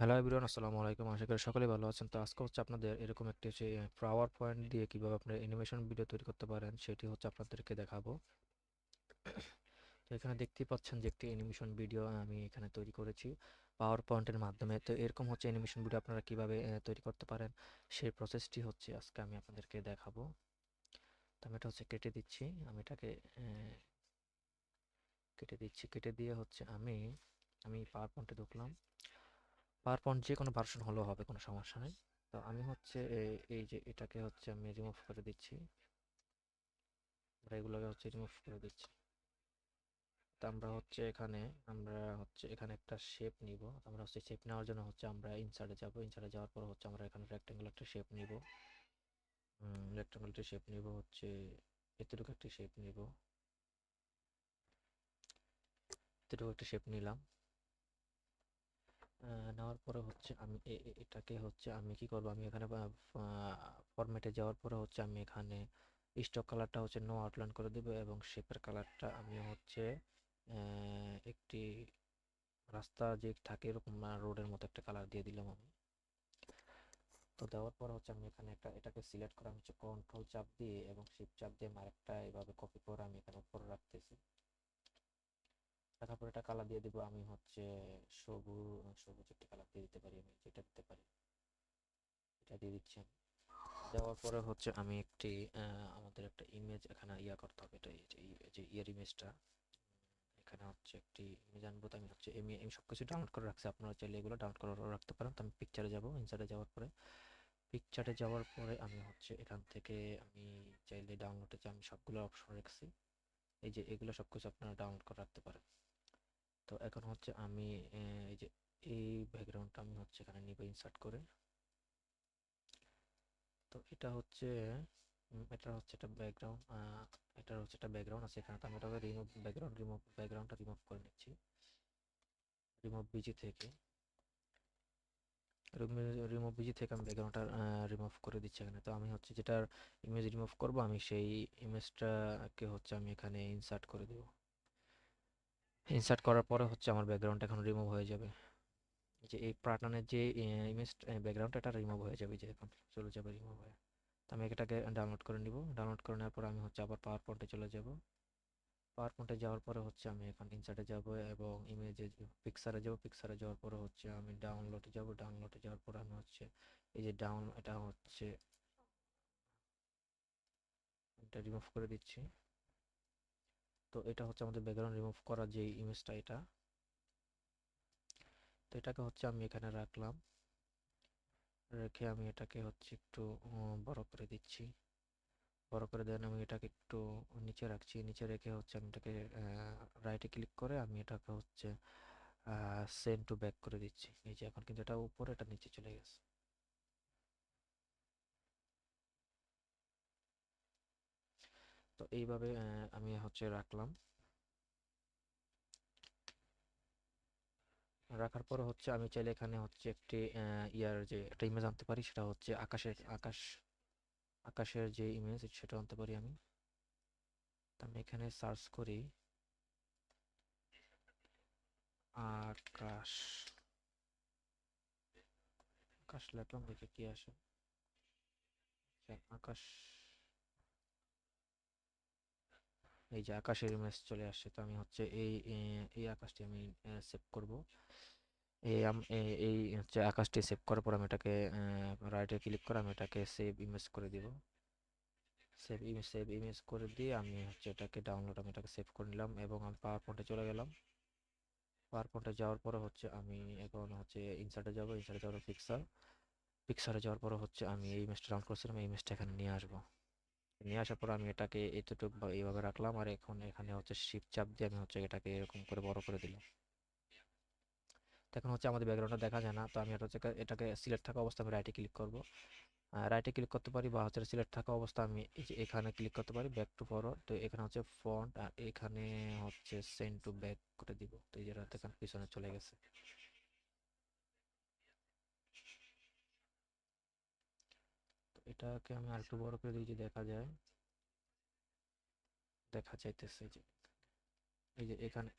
Hello everyone আসসালামু আলাইকুম। আশা করি সকলেই ভালো আছেন। তো আজকে হচ্ছে আপনাদের এরকম একটি হচ্ছে পাওয়ার পয়েন্ট দিয়ে কীভাবে আপনার অ্যানিমেশন ভিডিও তৈরি করতে পারেন, সেটি হচ্ছে আপনাদেরকে দেখাবো। তো এখানে দেখতেই পাচ্ছেন যে একটি অ্যানিমেশন ভিডিও আমি এখানে তৈরি করেছি পাওয়ার পয়েন্টের মাধ্যমে। তো এরকম হচ্ছে অ্যানিমেশন ভিডিও আপনারা কীভাবে তৈরি করতে পারেন, সেই প্রসেসটি হচ্ছে আজকে আমি আপনাদেরকে দেখাবো। তো আমি এটা হচ্ছে কেটে দিচ্ছি, আমি এটাকে কেটে দিচ্ছি। কেটে দিয়ে হচ্ছে আমি আমি পাওয়ার পয়েন্টে ঢুকলাম। পাওয়ার পয়েন্ট যে কোনো ভার্সন হলেও হবে, কোনো সমস্যা নেই। তো আমি হচ্ছে এই যে এটাকে হচ্ছে আমি রিমুভ করে দিচ্ছি। আমরা এগুলোকে হচ্ছে রিমুভ করে দিচ্ছি। তো আমরা হচ্ছে এখানে, আমরা হচ্ছে এখানে একটা শেপ নিব। আমরা হচ্ছে শেপ নেওয়ার জন্য হচ্ছে আমরা ইনসার্টে যাব। ইনসার্টে যাওয়ার পর হচ্ছে আমরা এখানে রেক্টেঙ্গুলার একটা শেপ নিব। রেক্টেঙ্গুলার শেপ নিব হচ্ছে, এতটুকু একটা শেপ নিব। এতটুকু একটা শেপ নিলাম। নেওয়ার পরে হচ্ছে আমি এটাকে হচ্ছে আমি কি করব? আমি এখানে ফরম্যাটে যাওয়ার পরে হচ্ছে আমি এখানে স্টক কালারটা হচ্ছে নো আউটলাইন করে দেবো এবং শেপের কালারটা আমি হচ্ছে একটি রাস্তা যে থাকে এরকম রোডের মতো একটা কালার দিয়ে দিলাম আমি। তো দেওয়ার পর হচ্ছে আমি এখানে একটা, এটাকে সিলেক্ট করে আমি হচ্ছে কন্ট্রোল চাপ দিয়ে এবং শিফট চাপ দিয়ে আরেকটা এভাবে কপি করে আমি এখানে উপরে রাখতেছি। রাখার পর এটা কালার দিয়ে দিব, আমি হচ্ছে সবুজ সবুজ একটা কালার দিয়ে দিতে পারি, আমি যেটা দিতে পারি। এটা দিয়ে দিচ্ছি আমি। দেওয়ার পরে হচ্ছে আমি একটি আমাদের একটা ইমেজ এখানে ইয়া করতে হবে, এটা যে ইয়ার ইমেজটা এখানে হচ্ছে একটি ইমেজ আনব, তো আমি হচ্ছে আমি আমি সব কিছু ডাউনলোড করে রাখছি। আপনারা চাইলে এগুলো ডাউনলোড করে রাখতে পারেন। তো আমি পিকচারে যাব ইনসার্টে যাওয়ার পরে। পিকচারে যাওয়ার পরে আমি হচ্ছে এখান থেকে আমি চাইলে ডাউনলোডে যে আমি সবগুলো অপশন রাখছি এই যে এগুলো সব কিছু আপনারা ডাউনলোড করে রাখতে পারেন। তো এখন হচ্ছে আমি এই যে এই ব্যাকগ্রাউন্ডটা আমি হচ্ছে এখানে নিব ইনসার্ট করে। তো এটা হচ্ছে এটা হচ্ছে একটা ব্যাকগ্রাউন্ড এটা হচ্ছে একটা ব্যাকগ্রাউন্ড আছে এখানে। তো আমি এটাকে রিমুভ ব্যাকগ্রাউন্ড রিমুভ ব্যাকগ্রাউন্ডটা রিমুভ করে নিচ্ছি। রিমুভ বিজি থেকে। রিমুভ বিজি থেকে আমি ব্যাকগ্রাউন্ডটা রিমুভ করে দিচ্ছি এখানে। তো আমি হচ্ছে যেটার ইমেজ রিমুভ করব, আমি সেই ইমেজটাকে হচ্ছে আমি এখানে ইনসার্ট করে দেব। ইনসার্ট করার পরে হচ্ছে আমার ব্যাকগ্রাউন্ডটা এখন রিমুভ হয়ে যাবে। যে এই প্যাটার্নের যে ইমেজ ব্যাকগ্রাউন্ডটা এটা রিমুভ হয়ে যাবে যে এখন চলে যাবে রিমুভ হয়ে। তো আমি এটাকে ডাউনলোড করে নিব। ডাউনলোড করে নেওয়ার পর আমি হচ্ছে আবার পাওয়ার পয়েন্টে চলে যাব। পাওয়ার যাওয়ার পরে হচ্ছে আমি এখন ইনসার্টে যাব এবং ইমেজে পিকচারে যাব পিকচারে যাওয়ার পরে হচ্ছে আমি ডাউনলোডে যাব। ডাউনলোডে যাওয়ার পরে আমি হচ্ছে এই যে ডাউন এটা হচ্ছে এটা রিমুভ করে দিচ্ছি। তো এটা হচ্ছে আমাদের ব্যাকগ্রাউন্ড রিমুভ করা যে ইমেজটা এটা। তো এটাকে হচ্ছে আমি এখানে রাখলাম। রেখে আমি এটাকে হচ্ছে একটু বড় করে দিচ্ছি। বড় করে দেন, আমি এটাকে একটু নিচে রাখছি। নিচে রেখে হচ্ছে আমি এটাকে রাইটে ক্লিক করে আমি এটাকে হচ্ছে সেন্ড টু ব্যাক করে দিচ্ছি। এই যে এখন কিন্তু এটা উপরে, এটা নিচে চলে গেছে। তো এইভাবে আমি হচ্ছে রাখলাম। রাখার পরে হচ্ছে আমি চাইলে এখানে হচ্ছে একটি ইয়ার যে একটা ইমেজ আনতে পারি, সেটা হচ্ছে আকাশের, আকাশ আকাশের যে ইমেজ সেটা আনতে পারি আমি। আমি এখানে সার্চ করি। আকাশ। আকাশ লিখলাম, দেখে কি আসে। আকাশ। এই যে আকাশের ইমেজ চলে আসছে, তো আমি হচ্ছে এই এই আকাশটি আমি সেভ করব। এই এই হচ্ছে আকাশটি সেভ করার পর আমি এটাকে রাইটে ক্লিক করে আমি এটাকে সেভ ইমেজ করে দিব। সেভ ইমেজ সেভ ইমেজ করে দিয়ে আমি হচ্ছে এটাকে ডাউনলোড আমি এটাকে সেভ করে নিলাম এবং আমি পাওয়ার পয়েন্টে চলে গেলাম। পাওয়ার পয়েন্টে যাওয়ার পরে হচ্ছে আমি এখন হচ্ছে ইনসার্টে যাব ইনসার্টে যাওয়ার পিক্সার পিক্সারে যাওয়ার পরে হচ্ছে আমি এই ইমেজটা ডাউনলোড করছিলাম, এই ইমেজটা এখানে নিয়ে আসব। নিয়ে আসার পর আমি এটাকে এতটুকু এইভাবে রাখলাম আর এখন এখানে হচ্ছে শিফট চাপ দিয়ে আমি হচ্ছে এটাকে এরকম করে বড় করে দিলাম। এখন হচ্ছে আমাদের ব্যাকগ্রাউন্ডটা দেখা যায় না। তো আমি এটা হচ্ছে এটাকে সিলেক্ট থাকা অবস্থা আমি রাইটে ক্লিক করব। রাইটে ক্লিক করতে পারি বা হচ্ছে সিলেক্ট থাকা অবস্থা আমি এখানে ক্লিক করতে পারি ব্যাক টু ফরওয়ার্ড তো এখানে হচ্ছে ফন্ট আর এখানে হচ্ছে সেন্ড টু ব্যাক করে দিব। তো এই যে এটা এখানে পিছনে চলে গেছে। এটাকে আমি আরেকটু বড় করে দিই যে দেখা যায়। দেখা যাইতেছে যে, এই যে এখানে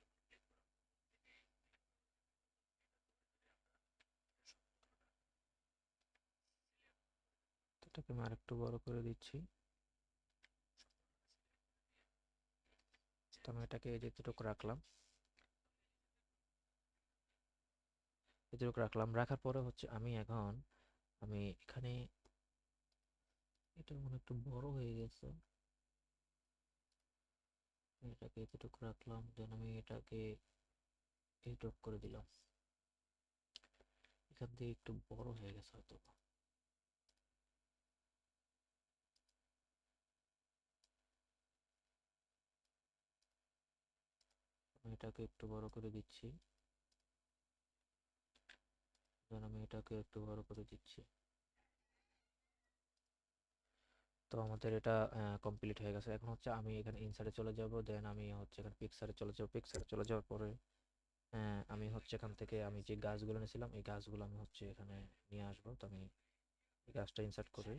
এটাকে আমি আরেকটু বড় করে দিচ্ছি। তো আমি এটাকে যেটুকু রাখলাম। এতটুকু রাখলাম। রাখার পরে হচ্ছে আমি এখন, আমি এখানে, এটা মনে একটু বড় হয়ে গেছে। এটাকে এতটুকু রাখলাম দেন আমি এটাকে এইটুক করে দিলাম। এখান দিয়ে একটু বড় হয়ে গেছে হয়তো এটাকে একটু বড় করে দিচ্ছি। দেন আমি এটাকে একটু বড় করে দিচ্ছি। তো আমাদের এটা কমপ্লিট হয়ে গেছে। এখন হচ্ছে আমি এখানে ইনসার্টে চলে যাব দেন আমি হচ্ছে এখানে পিকচারে চলে যাব। পিকচারে চলে যাওয়ার পরে আমি হচ্ছে এখান থেকে আমি যে গাছগুলো নিয়েছিলাম এই গাছগুলো আমি হচ্ছে এখানে নিয়ে আসব। তো আমি এই গাছটা ইনসার্ট করি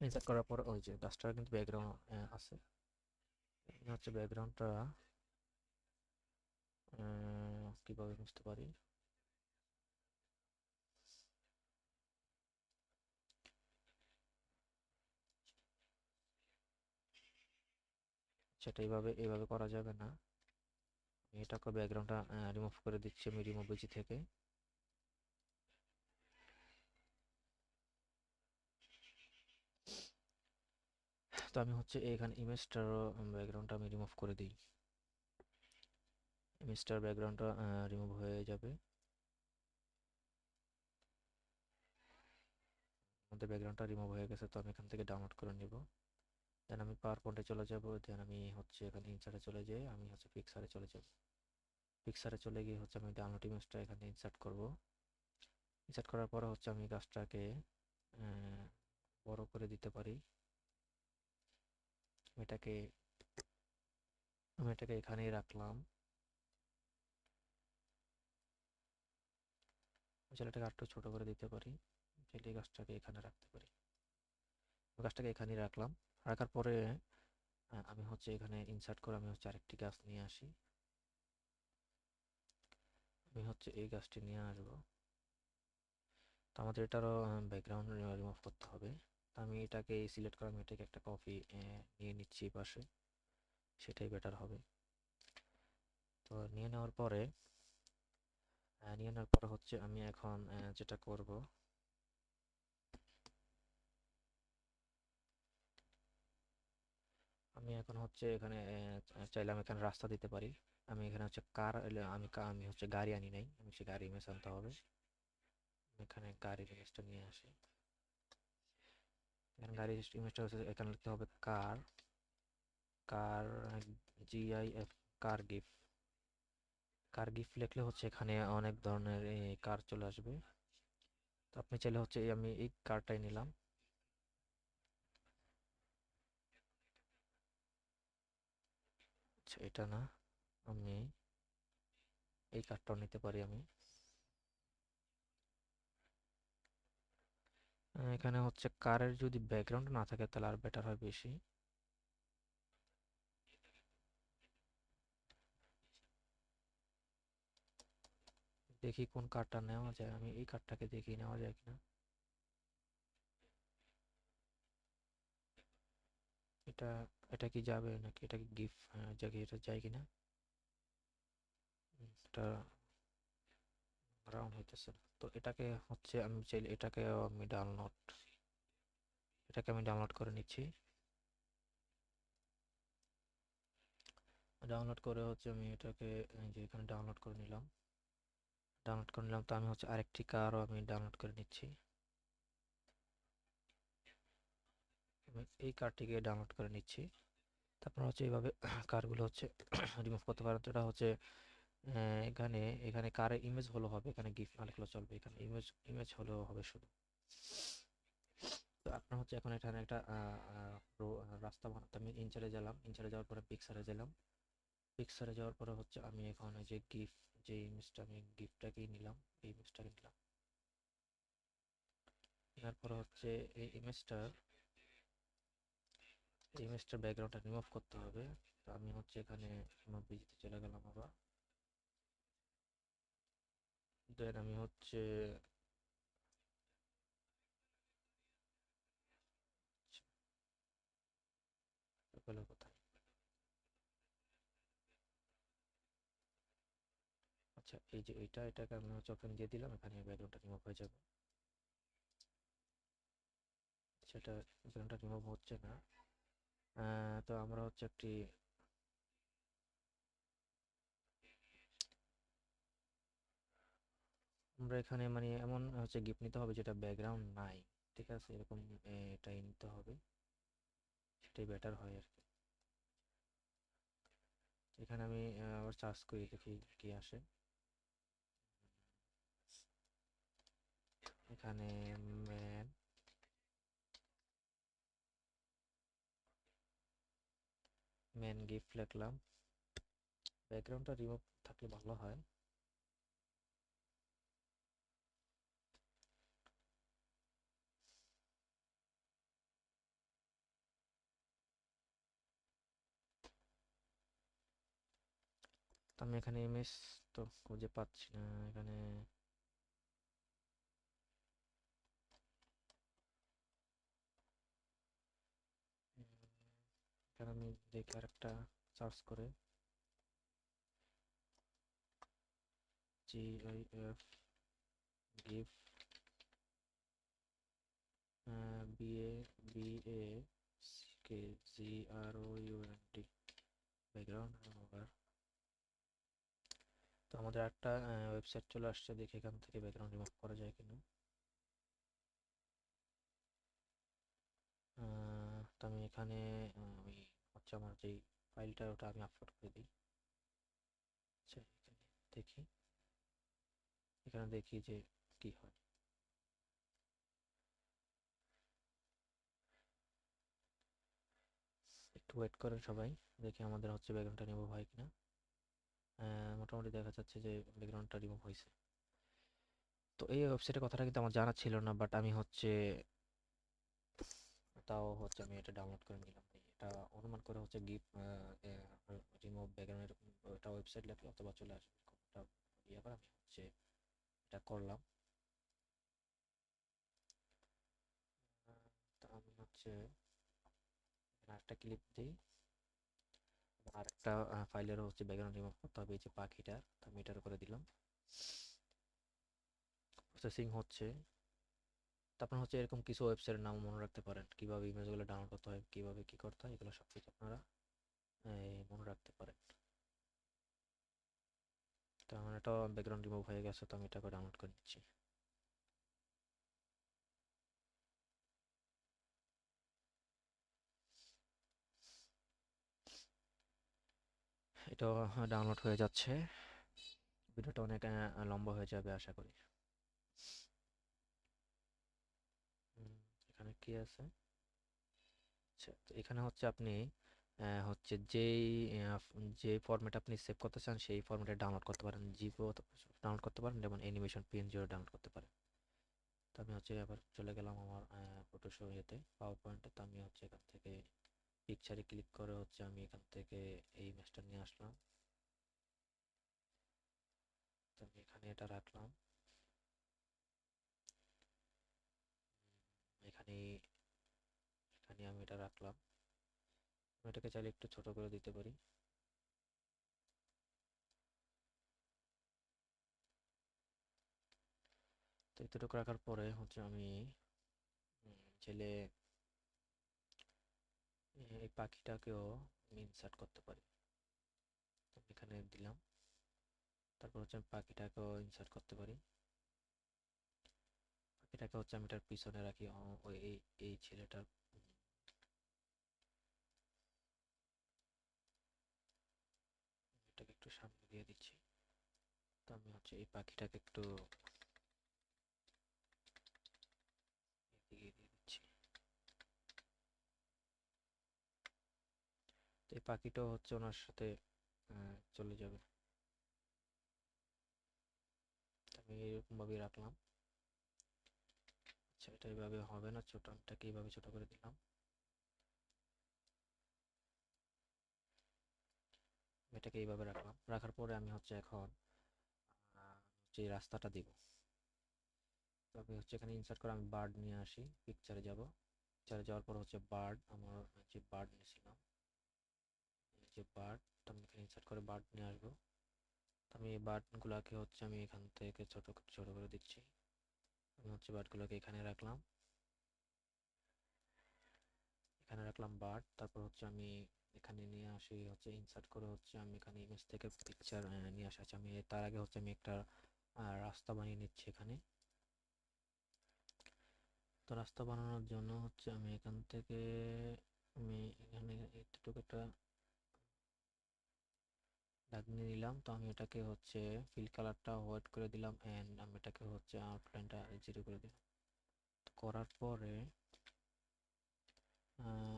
ইনসার্ট করার পর ওই যে গাছটার কিন্তু ব্যাকগ্রাউন্ড আছে। হচ্ছে ব্যাকগ্রাউন্ডটা কীভাবে বুঝতে পারি? সেটা এইভাবে এইভাবে করা যাবে না। এটাকে ব্যাকগ্রাউন্ডটা রিমুভ করে দিচ্ছি, আমি রিমুভ বেজি থেকে। তো আমি হচ্ছে এখানে ইমেজটার ব্যাকগ্রাউন্ডটা আমি রিমুভ করে দিই। ইমেজটার ব্যাকগ্রাউন্ডটা রিমুভ হয়ে যাবে। আমাদের ব্যাকগ্রাউন্ডটা রিমুভ হয়ে গেছে, তো আমি এখান থেকে ডাউনলোড করে নিব। দেন আমি পাওয়ার পয়েন্টে চলে যাব দেন আমি হচ্ছে এখানে ইনসার্টে চলে যাই, আমি হচ্ছে পিক্সারে চলে যাব। পিক্সারে চলে গিয়ে হচ্ছে আমি ডাউনলোড ইমেজটা এখানে ইনসার্ট করব। ইনসার্ট করার পরে হচ্ছে আমি গাছটাকে বড় করে দিতে পারি। এটাকে, আমি এটাকে এখানেই রাখলাম। ছেলেটাকে আরেকটু ছোট করে দিতে পারি। চাইলে গাছটাকে এখানে রাখতে পারি। গাছটাকে এখানেই রাখলাম। রাখার পরে আমি হচ্ছে এখানে ইনসার্ট করে আমি হচ্ছে আরেকটি গাছ নিয়ে আসি। আমি হচ্ছে এই গাছটি নিয়ে আসব। তো আমাদের এটারও ব্যাকগ্রাউন্ড রিমুভ করতে হবে। তো আমি এটাকে সিলেক্ট করে, আমি এটাকে একটা কপি নিয়ে নিচ্ছি পাশে। সেটাই বেটার হবে। তো নিয়ে নেওয়ার পরে নিয়ে নেওয়ার পর হচ্ছে, আমি এখন যেটা করব। আমি এখন হচ্ছে এখানে চাইলে আমি এখানে রাস্তা দিতে পারি। আমি এখানে হচ্ছে কার আমি আমি হচ্ছে গাড়ি আনি নাই, আমি সে গাড়ি ইমেজ আনতে হবে। এখানে গাড়ির ইমেজটা নিয়ে আসি। এখানে গাড়ির ইমেজটা হচ্ছে, এখানে লিখতে হবে car car G I F car gift. Car gift লিখলে হচ্ছে এখানে অনেক ধরনের কার চলে আসবে। তো আপনি চাইলে হচ্ছে আমি এই কারটাই নিলাম। আচ্ছা এটা না, আমি এই কার্ডটাও নিতে পারি আমি। এখানে হচ্ছে কারের যদি ব্যাকগ্রাউন্ড না থাকে তাহলে আর বেটার হয় বেশি। দেখি কোন কার্ডটা নেওয়া যায়, আমি এই কার্ডটাকে দেখি নেওয়া যায় কিনা। এটা এটা কি যাবে নাকি? এটা কি গিফট জায়গায় এটা যায় কিনা? এটা রাউন্ড হইতেছে তো এটাকে হচ্ছে আমি চাইলে, এটাকে আমি ডাউনলোড এটাকে আমি ডাউনলোড করে নিচ্ছি। ডাউনলোড করে হচ্ছে আমি এটাকে যে এখানে ডাউনলোড করে নিলাম। ডাউনলোড করে নিলাম। তো আমি হচ্ছে আরেকটি কারও আমি ডাউনলোড করে নিচ্ছি। এই কারটিকে ডাউনলোড করে নিচ্ছি। তারপর হচ্ছে এইভাবে কারগুলো হচ্ছে রিমুভ করতে পারেন। এটা হচ্ছে এখানে এখানে কারের ইমেজ হলো হবে, এখানে গিফট লিখলেও চলবে। এখানে ইমেজ ইমেজ হলেও হবে শুধু। তো আপনার হচ্ছে এখন এখানে একটা রাস্তা বানাতে, আমি ইনচারে গেলাম ইনচারে যাওয়ার পরে পিক্সারে গেলাম। পিক্সারে যাওয়ার পরে হচ্ছে আমি এখন যে গিফট যে ইমেজটা আমি গিফটটাকেই নিলাম, এই ইমেজটাকে নিলাম। তারপরে হচ্ছে এই ইমেজটার এই ইমেজটার ব্যাকগ্রাউন্ডটা রিমুভ করতে হবে। তো আমি হচ্ছে এখানে বিজিতে চলে গেলাম আবার। দেন আমি হচ্ছে আচ্ছা এই যে এটা, এটাকে আমি হচ্ছে ওপেন দিয়ে দিলাম, এখানে ব্যাকগ্রাউন্ডটা রিমুভ হয়ে যাবে। সেটা ব্যাকগ্রাউন্ডটা রিমুভ হচ্ছে না। তো আমরা হচ্ছে একটি আমরা এখানে মানে এমন হচ্ছে গিফট নিতে হবে যেটা ব্যাকগ্রাউন্ড নাই, ঠিক আছে? এরকম এটাই নিতে হবে। সেটাই বেটার হয় আর কি। এখানে আমি আবার সার্চ করি, দেখি কি আসে। এখানে ম্যান। ম্যান গিফট লিখলাম। ব্যাকগ্রাউন্ডটা রিমুভ থাকলে ভালো হয়। আমি এখানে ইমেজ তো খুঁজে পাচ্ছি না। এখানে এখানে আমি দেখি আরেকটা সার্চ করে। G I F GIF B A B A K G R O U N T background over তো আমাদের একটা ওয়েবসাইট চলে আসছে, দেখি এখান থেকে ব্যাকগ্রাউন্ড রিমুভ করা যায় কিনা। তো আমি এখানে হচ্ছে আমার যেই ফাইলটা, ওটা আমি আপলোড করে দিই। আচ্ছা এখানে দেখি। এখানে দেখি যে কি হয়। একটু ওয়েট করেন সবাই, দেখি আমাদের হচ্ছে ব্যাকগ্রাউন্ডটা রিমুভ হয় কিনা। মোটামুটি দেখা যাচ্ছে যে ব্যাকগ্রাউন্ডটা রিমুভ হয়েছে। তো এই ওয়েবসাইটের কথাটা কিন্তু আমার জানা ছিল না বাট আমি হচ্ছে, তাও হচ্ছে আমি এটা ডাউনলোড করে নিলাম। এটা অনুমান করে হচ্ছে গিফট রিমুভ ব্যাকগ্রাউন্ড এরকম একটা ওয়েবসাইট লেখলে অথবা চলে আসবে একটা ইয়ে করে আমি হচ্ছে এটা করলাম। আমি হচ্ছে একটা ক্লিপ দিই। আর একটা ফাইলেরও হচ্ছে ব্যাকগ্রাউন্ড রিমুভ করতে হবে, এই যে পাখিটার আমি এটার করে দিলাম। প্রসেসিং হচ্ছে তারপর হচ্ছে এরকম কিছু ওয়েবসাইটের নাম মনে রাখতে পারেন। কীভাবে ইমেজগুলো ডাউনলোড করতে হয়, কীভাবে কি করতে হয়, এগুলো সব কিছু আপনারা মনে রাখতে পারেন। তো আমার এটা ব্যাকগ্রাউন্ড রিমুভ হয়ে গেছে, তো আমি এটাকে ডাউনলোড করে নিচ্ছি। এটা ডাউনলোড হয়ে যাচ্ছে। ভিডিওটা অনেক লম্বা হয়ে যাবে, আশা করি হুম, এখানে কি আছে? আচ্ছা এখানে হচ্ছে আপনি হচ্ছে যেই যে ফরম্যাট আপনি সেভ করতে চান, সেই ফরম্যাটে ডাউনলোড করতে পারেন। জিপো ডাউনলোড করতে পারেন যেমন অ্যানিমেশন পিএনজিও ডাউনলোড করতে পারেন। তো আমি হচ্ছে আবার চলে গেলাম আমার ফটোশো ইয়েতে পাওয়ার পয়েন্টে তো আমি হচ্ছে এখান থেকে পিকচারে ক্লিক করে হচ্ছে আমি এখান থেকে এই ইমেজটা নিয়ে আসলাম। তো আমি এখানে এটা রাখলাম। এখানে এখানে আমি এটা রাখলাম। আমি এটাকে চাইলে একটু ছোট করে দিতে পারি। তো এতটুকু রাখার পরে হচ্ছে আমি চাইলে এই পাখিটাকেও আমি ইনসার্ট করতে পারি। এখানে দিলাম। তারপর হচ্ছে আমি পাখিটাকেও ইনসার্ট করতে পারি। পাখিটাকে হচ্ছে আমি এটার পিছনে রাখি ওই এই এই ছেলেটার এটাকে একটু সামনে দিয়ে দিচ্ছি। তো আমি হচ্ছে এই পাখিটাকে একটু এই পাখিটাও হচ্ছে ওনার সাথে চলে যাবে। আমি এরকম ভাবে রাখলাম। আচ্ছা এটা এইভাবে হবে না, ছোট, এটাকে এইভাবে ছোট করে দিলাম। এটাকে এইভাবে রাখলাম। রাখার পরে আমি হচ্ছে এখন যে রাস্তাটা দিব, তো আমি হচ্ছে এখানে ইনসার্ট করে আমি বার্ড নিয়ে আসি পিকচারে যাব। পিকচারে যাওয়ার পর হচ্ছে বার্ড আমার যে বার্ড নিয়েছিলাম যে বার্ড আমি এখানে ইনসার্ট করে বার্ড নিয়ে আসব। আমি এই বার্ডগুলোকে হচ্ছে আমি এখান থেকে ছোট ছোট করে দিচ্ছি। আমি হচ্ছে বাটগুলোকে এখানে রাখলাম। এখানে রাখলাম বাট তারপর হচ্ছে আমি এখানে নিয়ে আসি, হচ্ছে ইনসার্ট করে হচ্ছে আমি এখানে ইমেজ থেকে পিকচার নিয়ে আসা আমি তার আগে হচ্ছে আমি একটা রাস্তা বানিয়ে নিচ্ছি এখানে। তো রাস্তা বানানোর জন্য হচ্ছে আমি এখান থেকে, আমি এখানে এতটুকু একটা দাগ নিয়ে নিলাম। তো আমি এটাকে হচ্ছে ফিল কালারটা হোয়াইট করে দিলাম অ্যান্ড আমি এটাকে হচ্ছে আউটলাইনটা জিরো করে দিলাম। করার পরে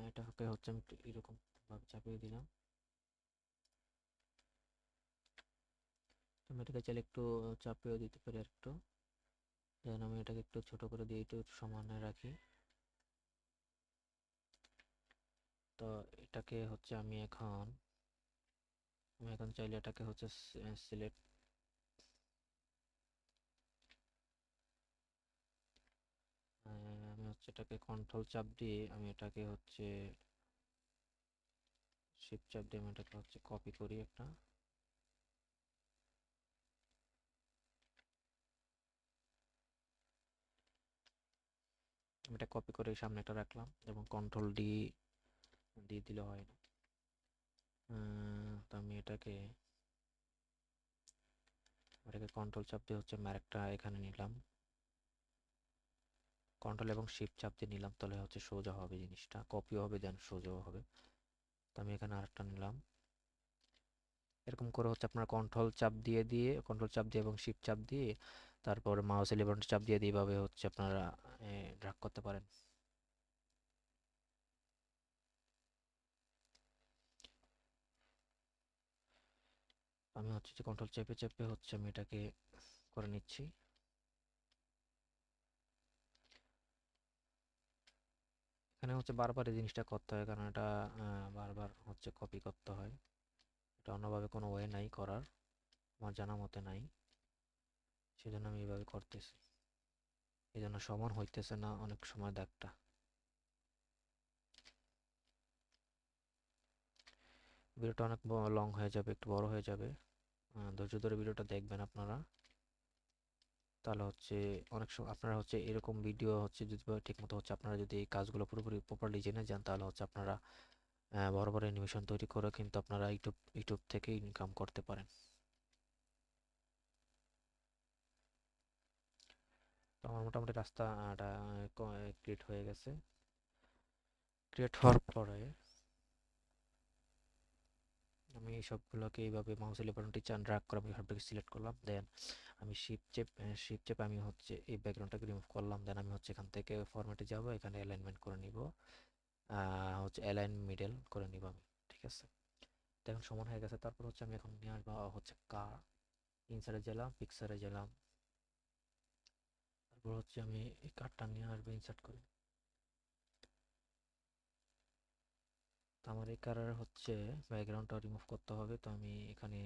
এটাকে হচ্ছে আমি একটু এরকম ভাবে চাপিয়ে দিলাম। আমি এটাকে চাইলে একটু চাপিয়ে দিতে পারি একটু দেন আমি এটাকে একটু ছোট করে দিয়ে একটু সমানে রাখি। তো এটাকে হচ্ছে আমি এখন আমি এখন চাইলে এটাকে হচ্ছে সিলেক্ট আমি হচ্ছে এটাকে কন্ট্রোল চাপ দিয়ে আমি এটাকে হচ্ছে শিফট চাপ দিয়ে আমি এটাকে হচ্ছে কপি করি একটা। আমি এটা কপি করে সামনে একটা রাখলাম এবং কন্ট্রোল ডি দিয়ে দিলে হয় না। তো আমি এটাকে এটাকে কন্ট্রোল চাপ দিয়ে হচ্ছে ম্যারেকটা এখানে নিলাম। কন্ট্রোল এবং শিফট চাপ দিয়ে নিলাম, তাহলে হচ্ছে সোজা হবে জিনিসটা কপিও হবে দেন সোজাও হবে। তো আমি এখানে আরেকটা নিলাম। এরকম করে হচ্ছে আপনার কন্ট্রোল চাপ দিয়ে দিয়ে কন্ট্রোল চাপ দিয়ে এবং শিফট চাপ দিয়ে, তারপর মাউস এলিভেন চাপ দিয়ে দিয়ে এইভাবে হচ্ছে আপনারা ড্রাগ করতে পারেন। আমি হচ্ছে যে কন্ট্রোল চেপে চেপে হচ্ছে আমি এটাকে করে নিচ্ছি। এখানে হচ্ছে বারবার এই জিনিসটা করতে হয়, কারণ এটা বারবার হচ্ছে কপি করতে হয়। এটা অন্যভাবে কোনো ওয়ে নাই করার, আমার জানা মতে নাই। সেজন্য আমি এইভাবে করতেছি। এই জন্য সমান হইতেছে না অনেক সময় দাগটা ভিডিওটা অনেক লং হয়ে যাবে, একটু বড় হয়ে যাবে। ধৈর্য ধরে ভিডিওটা দেখবেন আপনারা। তাহলে হচ্ছে অনেক সময় আপনারা হচ্ছে এরকম ভিডিও হচ্ছে যদি ঠিকমতো হচ্ছে আপনারা যদি এই কাজগুলো পুরোপুরি প্রপারলি জেনে যান, তাহলে হচ্ছে আপনারা বড় বড় অ্যানিমেশন তৈরি করে কিন্তু আপনারা ইউটিউব ইউটিউব থেকে ইনকাম করতে পারেন। তো আমার মোটামুটি রাস্তাটা ক্রিয়েট হয়ে গেছে। ক্রিয়েট হওয়ার পরে আমি সবগুলোকে এইভাবে মাউসের বাটনটি চান ড্রাগ করে আমি সবটাকে সিলেক্ট করলাম দেন আমি শিপ চেপ শিপ চেপ আমি হচ্ছে এই ব্যাকগ্রাউন্ডটাকে রিমুভ করলাম দেন আমি হচ্ছে এখান থেকে ফরম্যাটে যাব, এখানে অ্যালাইনমেন্ট করে নিব হচ্ছে অ্যালাইন মিডল করে নিব আমি, ঠিক আছে? এখন সমান হয়ে গেছে, তারপর হচ্ছে আমি এখন নিয়ে আসব হচ্ছে কার ইনসারে গেলাম পিকচারে গেলাম, তারপর হচ্ছে আমি এই কার্ডটা নিয়ে আসব ইনসার্ট করে তো আমার এই কালার হচ্ছে ব্যাকগ্রাউন্ডটা রিমুভ করতে হবে। তো আমি এখানে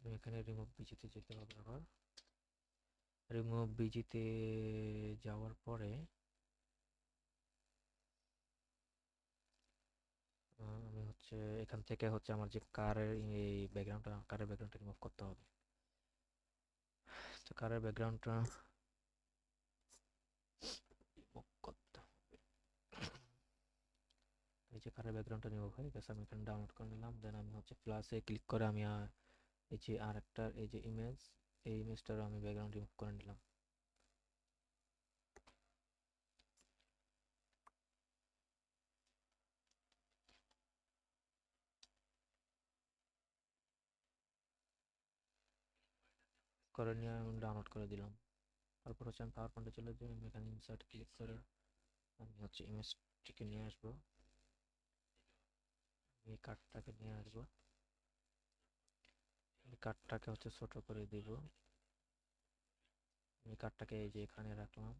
এখানে রিমুভ বিজিতে যেতে হবে আবার। রিমুভ বিজিতে যাওয়ার পরে আমি হচ্ছে এখান থেকে হচ্ছে আমার যে কারের এই ব্যাকগ্রাউন্ডটা কারের ব্যাকগ্রাউন্ডটা রিমুভ করতে হবে। তো কারের ব্যাকগ্রাউন্ডটা এই যে কারের ব্যাকগ্রাউন্ডটা নিব হয়ে গেছে আমি এখানে ডাউনলোড করে নিলাম। দেন আমি হচ্ছে প্লাসে ক্লিক করে আমি এই যে আর একটা, এই যে ইমেজ এই ইমেজটারও আমি ব্যাকগ্রাউন্ড রিমুভ করে নিলাম। করে নিয়ে আমি ডাউনলোড করে দিলাম। তারপর হচ্ছে আমি পাওয়ার পয়েন্টে চলে যাই, আমি এখানে ইনসার্ট ক্লিক করে আমি হচ্ছে ইমেজটিকে নিয়ে আসব। এই কার্ডটাকে নিয়ে আসব। এই কার্ডটাকে হচ্ছে ছোট করে দিব। এই কার্ডটাকে এই যে এখানে রাখলাম।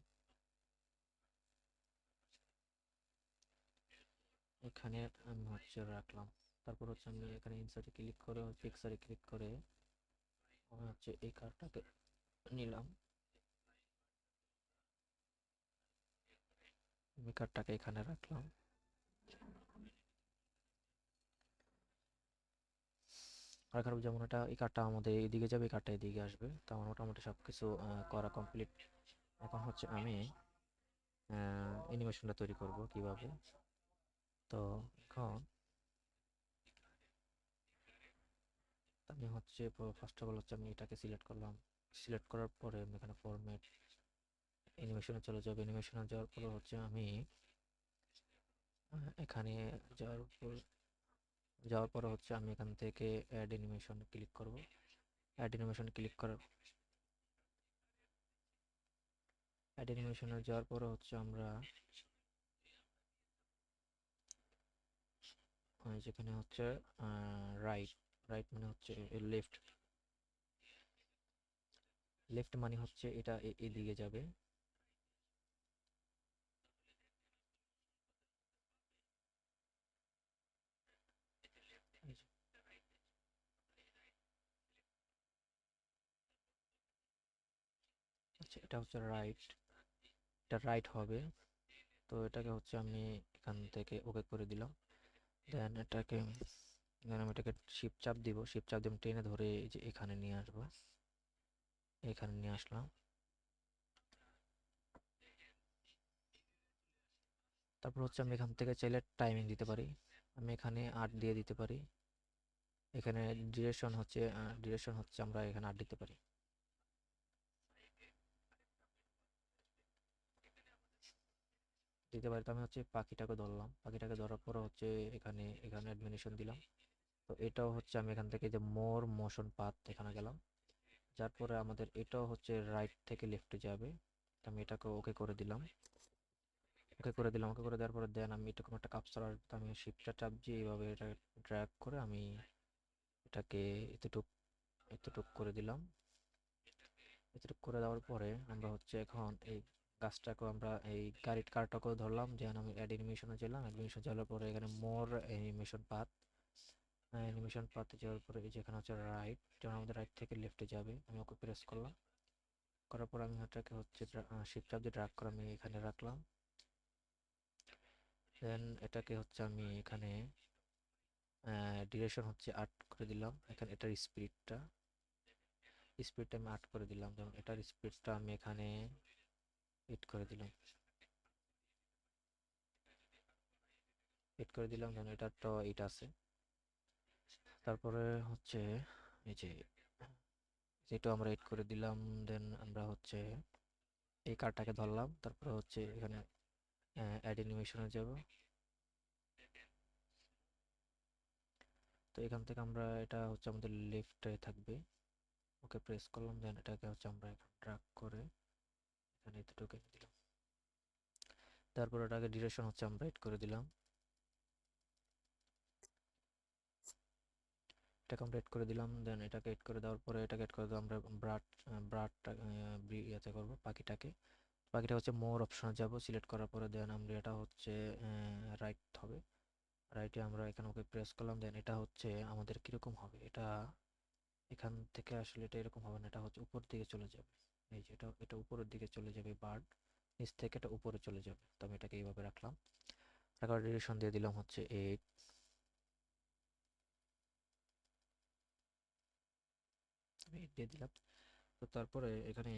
এখানে আমি হচ্ছে রাখলাম। তারপর হচ্ছে আমি এখানে ইনসার্টে ক্লিক করে পিকচারে ক্লিক করে হচ্ছে এই কার্ডটাকে নিলাম। আমি কার্ডটাকে এখানে রাখলাম। রাখার যেমন এটা, এই কার্ডটা আমাদের এদিকে যাবে, এই কার্ডটা এদিকে আসবে। তো আমার মোটামুটি সব কিছু করা কমপ্লিট এখন হচ্ছে আমি অ্যানিমেশনটা তৈরি করব কীভাবে। তো এখন আমি হচ্ছে ফার্স্ট অফ অল হচ্ছে আমি এটাকে সিলেক্ট করলাম। সিলেক্ট করার পরে আমি এখানে ফরম্যাট অ্যানিমেশনে চলে যাবে। অ্যানিমেশনে যাওয়ার পরে হচ্ছে আমি এখানে যাওয়ার পর, যাওয়ার পরে হচ্ছে আমি এখান থেকে অ্যাড অ্যানিমেশন ক্লিক করব। অ্যাড অ্যানিমেশন ক্লিক করার অ্যাড অ্যানিমেশনে যাওয়ার পরে হচ্ছে আমরা যেখানে হচ্ছে রাইট রাইট মানে হচ্ছে লেফট লেফট মানে হচ্ছে এটা এদিকে যাবে। আচ্ছা এটা হচ্ছে রাইট এটা রাইট হবে। তো এটাকে হচ্ছে আমি এখান থেকে ওকে করে দিলাম। দেন এটাকে দেন আমি এটাকে শিপ চাপ দিব। শিপ চাপ দিয়ে টেনে ধরে এই যে এখানে নিয়ে আসব। এখানে নিয়ে আসলাম। তারপর হচ্ছে আমি এখান থেকে চাইলে টাইমিং দিতে পারি। আমি এখানে আট দিয়ে দিতে পারি। এখানে ডিরেকশন হচ্ছে ডিরেকশন হচ্ছে আমরা এখানে আট দিতে পারি। দিতে পারি। তো আমি হচ্ছে পাখিটাকে ধরলাম। পাখিটাকে ধরার পরে হচ্ছে এখানে এখানে অ্যাডমিনিশন দিলাম। তো এটাও হচ্ছে আমি এখান থেকে যে মোর মোশন পাথ এখানে গেলাম। যার পরে আমাদের এটাও হচ্ছে রাইট থেকে লেফটে যাবে। আমি এটাকে ওকে করে দিলাম। ওকে করে দিলাম ওকে করে দেওয়ার পরে দেন আমি এরকম একটা কাপসার আমি শিপটা চাপ দিয়ে এইভাবে এটা ড্র্যাগ করে আমি এটাকে এতটুক এতটুক করে দিলাম। এতটুক করে দেওয়ার পরে আমরা হচ্ছে এখন এই গাছটাকেও আমরা এই গাড়ির কারটাকেও ধরলাম। যেন আমি অ্যাড অ্যানিমেশনে গেলাম অ্যানিমেশন যাওয়ার পরে এখানে মোর অ্যানিমেশন পাথ অ্যানিমেশন পাতে যাওয়ার পরে এই যেখানে হচ্ছে রাইট যেমন আমাদের রাইট থেকে লেফটে যাবে, আমি ওকে প্রেস করলাম। করার পর আমি ওটাকে হচ্ছে শিপ চাপ দিয়ে ড্রাগ করে আমি এখানে রাখলাম। দেন এটাকে হচ্ছে আমি এখানে ডিরেকশন হচ্ছে আট করে দিলাম। এখানে এটার স্পিডটা স্পিডটা আমি আট করে দিলাম। যেমন এটার স্পিডটা আমি এখানে এড করে দিলাম। এড করে দিলাম যেন এটার তো এইট আছে। তারপরে হচ্ছে এই যে যেটা আমরা এড করে দিলাম দেন আমরা হচ্ছে এই কার্ডটাকে ধরলাম। তারপরে হচ্ছে এখানে অ্যাড অ্যানিমেশনে যাব। তো এখান থেকে আমরা এটা হচ্ছে আমাদের লেফটে থাকবে। ওকে প্রেস করলাম দেন এটাকে হচ্ছে আমরা ড্রাগ করে এখানে এতটুকু দিলাম। তারপর এটাকে ডিরেকশন হচ্ছে আমরা এড করে দিলাম। এটাকে আমরা এড করে দিলাম দেন এটাকে এড করে দেওয়ার পরে এটাকে এড করে দেওয়া আমরা ব্রাড ব্রাডটা ইয়েতে করব পাখিটাকে পাখিটা হচ্ছে মোর অপশনে যাব সিলেক্ট করার পরে দেন আমরা এটা হচ্ছে রাইট হবে। রাইটে আমরা এখানে ওকে প্রেস করলাম দেন এটা হচ্ছে আমাদের কীরকম হবে? এটা এখান থেকে আসলে এটা এরকম হবে না, এটা হচ্ছে উপর দিকে চলে যাবে। এই যে এটা এটা উপরের দিকে চলে যাবে বার্ড নিচ থেকে এটা উপরে চলে যাবে। তো আমি এটাকে এইভাবে রাখলাম। রাখার ডিরেকশন দিয়ে দিলাম হচ্ছে এইট আমি দিয়ে দিলাম। তো তারপরে এখানে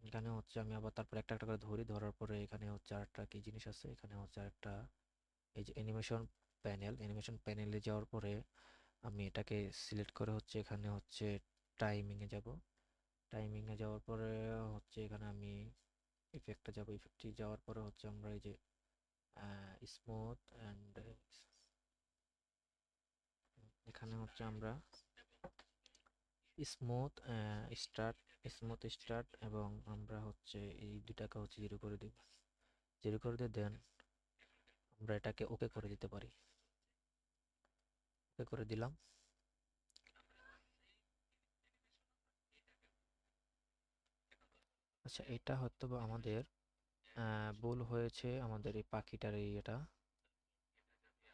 এখানে হচ্ছে আমি আবার তারপরে একটা একটা করে ধরি। ধরার পরে এখানে হচ্ছে আরেকটা কি জিনিস আছে? এখানে হচ্ছে আরেকটা, এই যে অ্যানিমেশন প্যানেল অ্যানিমেশন প্যানেলে যাওয়ার পরে আমি এটাকে সিলেক্ট করে হচ্ছে এখানে হচ্ছে টাইমিংয়ে যাব। টাইমিংয়ে যাওয়ার পরে হচ্ছে এখানে আমি ইফেক্টটা যাব। ইফেক্টটি যাওয়ার পরে হচ্ছে আমরা এই যে স্মুথ অ্যান্ড এখানে হচ্ছে আমরা স্মুথ স্টার্ট স্মুথ স্টার্ট এবং আমরা হচ্ছে এই দুটাকে হচ্ছে জিরো করে দেব। জিরো করে দিয়ে দেন আমরা এটাকে ওকে করে দিতে পারি। ওকে করে দিলাম। আচ্ছা এটা হয়তো আমাদের ভুল হয়েছে আমাদের এই পাখিটার এই এটা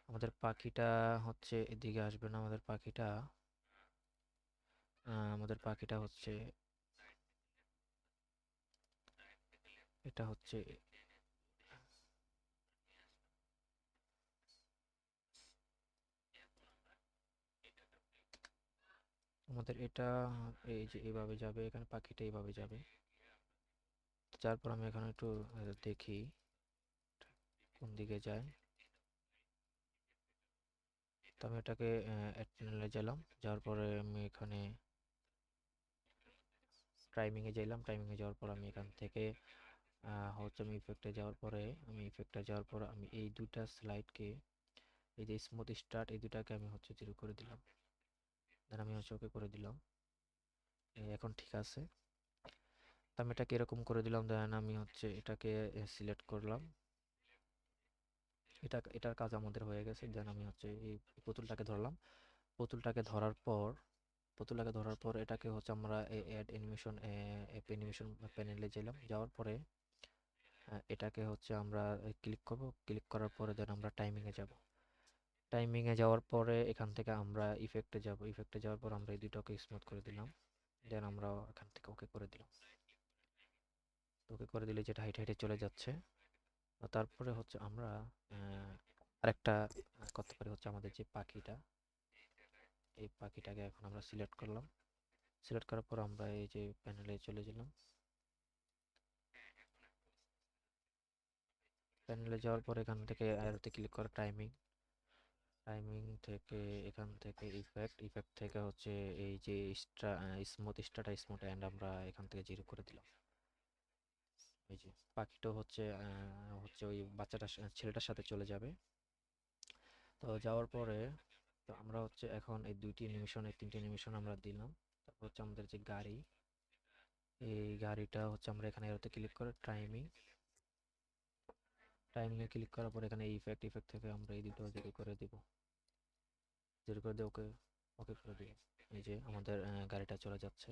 আমাদের পাখিটা হচ্ছে এদিকে আসবে না, আমাদের পাখিটা আমাদের পাখিটা হচ্ছে এটা হচ্ছে আমাদের এটা, এই যে এইভাবে যাবে, এখানে পাখিটা এইভাবে যাবে। তারপর আমি এখানে একটু দেখি কোন দিকে যায়। তো আমি এটাকে গেলাম। যাওয়ার পরে আমি এখানে টাইমিংয়ে যাইলাম। টাইমিংয়ে যাওয়ার পর আমি এখান থেকে হচ্ছে আমি ইফেক্টে যাওয়ার পরে, আমি ইফেক্টে যাওয়ার পর আমি এই দুইটা স্লাইডকে এই যে স্মুথ স্টার্ট এই দুটাকে আমি হচ্ছে জিরো করে দিলাম। দেন আমি হচ্ছে ওকে করে দিলাম। এখন ঠিক আছে। তো আমি এটাকে এরকম করে দিলাম দেন আমি হচ্ছে এটাকে সিলেক্ট করলাম। এটা, এটার কাজ আমাদের হয়ে গেছে। দেন আমি হচ্ছে এই পুতুলটাকে ধরলাম। পুতুলটাকে ধরার পর পুতুলটাকে ধরার পর এটাকে হচ্ছে আমরা অ্যাড অ্যানিমেশন অ্যাপ অ্যানিমেশন প্যানেলে গেলাম যাওয়ার পরে এটাকে হচ্ছে আমরা ক্লিক করব। ক্লিক করার পরে দেন আমরা টাইমিংয়ে যাব। টাইমিংয়ে যাওয়ার পরে এখান থেকে আমরা ইফেক্টে যাব। ইফেক্টে যাওয়ার পর আমরা এই দুটোকে স্মুথ করে দিলাম। দেন আমরা এখান থেকে ওকে করে দিলাম। ওকে করে দিলে যেটা হাইট হাইটে চলে যাচ্ছে। তারপরে হচ্ছে আমরা আরেকটা করতে পারি হচ্ছে আমাদের যে পাখিটা। এই পাখিটাকে এখন আমরা সিলেক্ট করলাম। সিলেক্ট করার পর আমরা এই যে প্যানেলে চলে গেলাম। প্যানেলে যাওয়ার পর এখান থেকে অ্যারোতে ক্লিক করে টাইমিং টাইমিং থেকে এখান থেকে ইফেক্ট ইফেক্ট থেকে হচ্ছে এই যে স্মুথ স্টার্ট স্মুথ এন্ড আমরা এখান থেকে জিরো করে দিলাম। এই যে পাখিটা হচ্ছে হচ্ছে ওই বাচ্চাটার ছেলেটার সাথে চলে যাবে। তো যাওয়ার পরে তো আমরা হচ্ছে এখন এই দুইটি অ্যানিমেশন এই তিনটি অ্যানিমেশন আমরা দিলাম। তারপর হচ্ছে আমাদের যে গাড়ি, এই গাড়িটা হচ্ছে আমরা এখানে এরোতে ক্লিক করে টাইমিং টাইমিংয়ে ক্লিক করার পর এখানে ইফেক্ট ইফেক্ট থেকে আমরা এই দুটো জিরো করে দিব। জিরো করে দিয়ে ওকে ওকে করে দিব। এই যে আমাদের গাড়িটা চলে যাচ্ছে।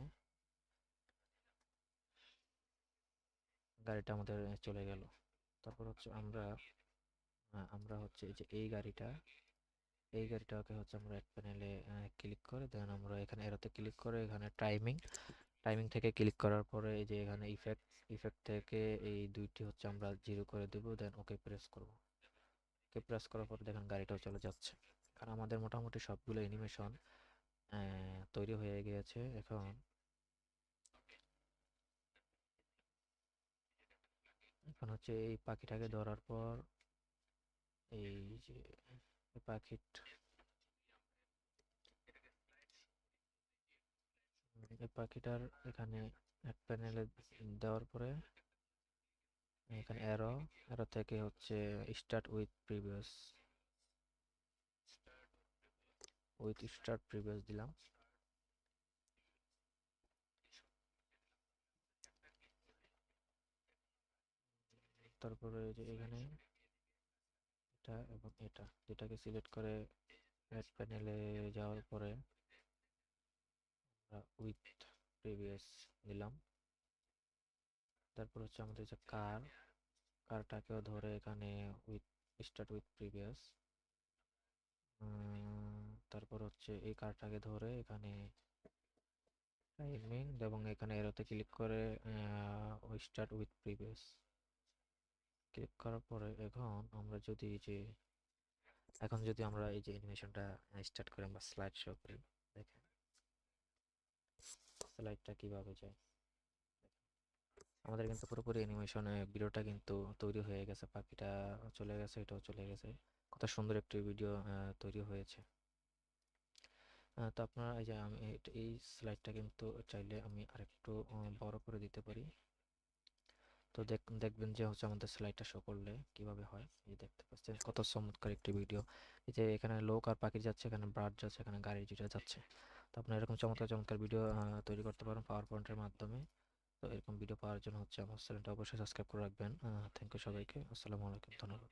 গাড়িটা আমাদের চলে গেল। তারপর হচ্ছে আমরা আমরা হচ্ছে এই যে এই গাড়িটা এই গাড়িটাকে হচ্ছে আমরা এক প্যানেলে ক্লিক করে দেন আমরা এখানে এরোতে ক্লিক করে এখানে টাইমিং টাইমিং থেকে ক্লিক করার পরে এই যে এখানে ইফেক্ট ইফেক্ট থেকে এই দুইটি হচ্ছে আমরা জিরো করে দেব দেন ওকে প্রেস করব। ওকে প্রেস করার পর দেখেন গাড়িটাও চলে যাচ্ছে। কারণ আমাদের মোটামুটি সবগুলো অ্যানিমেশন তৈরি হয়ে গিয়েছে এখন। এখন হচ্ছে এই পাখিটাকে ধরার পর, এই যে এই পাখিটার এখানে এক প্যানেলে দেওয়ার পরে এখানে অ্যারো অ্যারো থেকে হচ্ছে start with previous with start previous দিলাম। তারপরে যে এখানে এটা এবং এটা, যেটাকে সিলেক্ট করে অ্যাড প্যানেলে যাওয়ার পরে আমরা উইথ প্রিভিয়াস দিলাম তারপর হচ্ছে আমাদের যে কার কারটাকেও ধরে এখানে উইথ স্টার্ট উইথ প্রিভিয়াস তারপর হচ্ছে এই কারটাকে ধরে এখানে টাইমিং এবং এখানে এরোতে ক্লিক করে স্টার্ট উইথ প্রিভিয়াস ক্লিক করার পরে এখন আমরা যদি যে, এখন যদি আমরা এই যে অ্যানিমেশনটা স্টার্ট করি আমরা স্লাইড শো করি, দেখেন। স্লাইডটা কীভাবে যায়? আমাদের কিন্তু পুরোপুরি অ্যানিমেশনে ভিডিওটা কিন্তু তৈরি হয়ে গেছে পাখিটা চলে গেছে, এটাও চলে গেছে। কত সুন্দর একটি ভিডিও তৈরি হয়েছে। তো আপনারা এই যে আমি, এই স্লাইডটা কিন্তু চাইলে আমি আরেকটু বড় করে দিতে পারি। তো দেখ, দেখবেন যে হচ্ছে আমাদের স্লাইডটা শো করলে কীভাবে হয়? এই দেখতে পাচ্ছেন, কত চমৎকার একটি ভিডিও এই যে এখানে লোক আর পাখি যাচ্ছে, এখানে ব্রাড যাচ্ছে, এখানে গাড়ি যেটা যাচ্ছে। তো আপনারা এরকম চমৎকার চমৎকার ভিডিও তৈরি করতে পারেন পাওয়ার পয়েন্টের মাধ্যমে। তো এরকম ভিডিও পাওয়ার জন্য হচ্ছে আমার চ্যানেলটা অবশ্যই সাবস্ক্রাইব করে রাখবেন। থ্যাংক ইউ সবাইকে। আসসালামু আলাইকুম, ধন্যবাদ।